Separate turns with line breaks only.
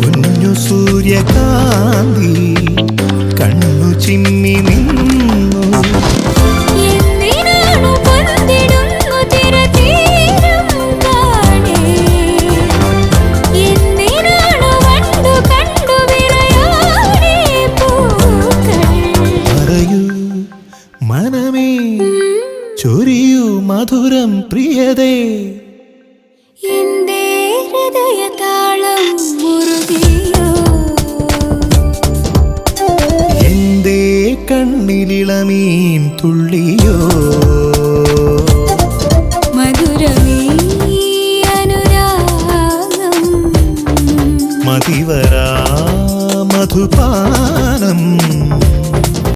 കുഞ്ഞു സൂര്യകാന്തി കണ്ണു ചിമ്മി നിന്നു. മനമേ ചൊരിയൂ മധുരം പ്രിയതേ.
എന്തേ ഹൃദയതാ
കണ്ണിലിളമീൻ തുള്ളിയോ?
മധുരമീ
മതിവരാ മധുപാനം